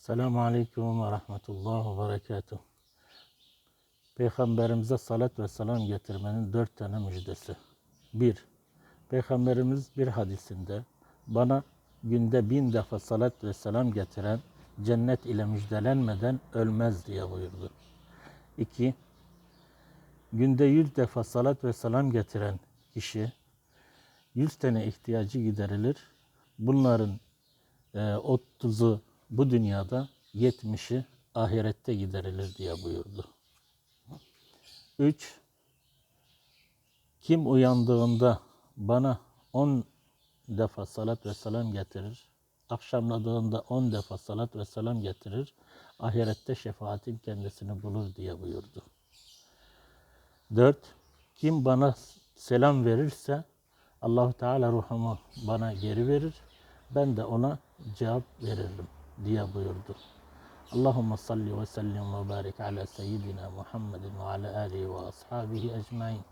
Selamun Aleyküm ve Rahmetullah ve Berekatuh. Peygamberimize salat ve selam getirmenin dört tane müjdesi. Bir, Peygamberimiz bir hadisinde bana günde bin defa salat ve selam getiren cennet ile müjdelenmeden ölmez diye buyurdu. İki, günde yüz defa salat ve selam getiren kişi yüz tane ihtiyacı giderilir. Bunların e, 30'u bu dünyada 70'i ahirette giderilir diye buyurdu. 3. Kim uyandığında bana 10 defa salat ve selam getirir, akşamladığında 10 defa salat ve selam getirir, ahirette şefaatim kendisini bulur diye buyurdu. 4. Kim bana selam verirse Allahu Teala ruhumu bana geri verir. Ben de ona cevap veririm دياب بيردو اللهم صل وسلم وبارك على سيدنا محمد وعلى آله وأصحابه أجمعين.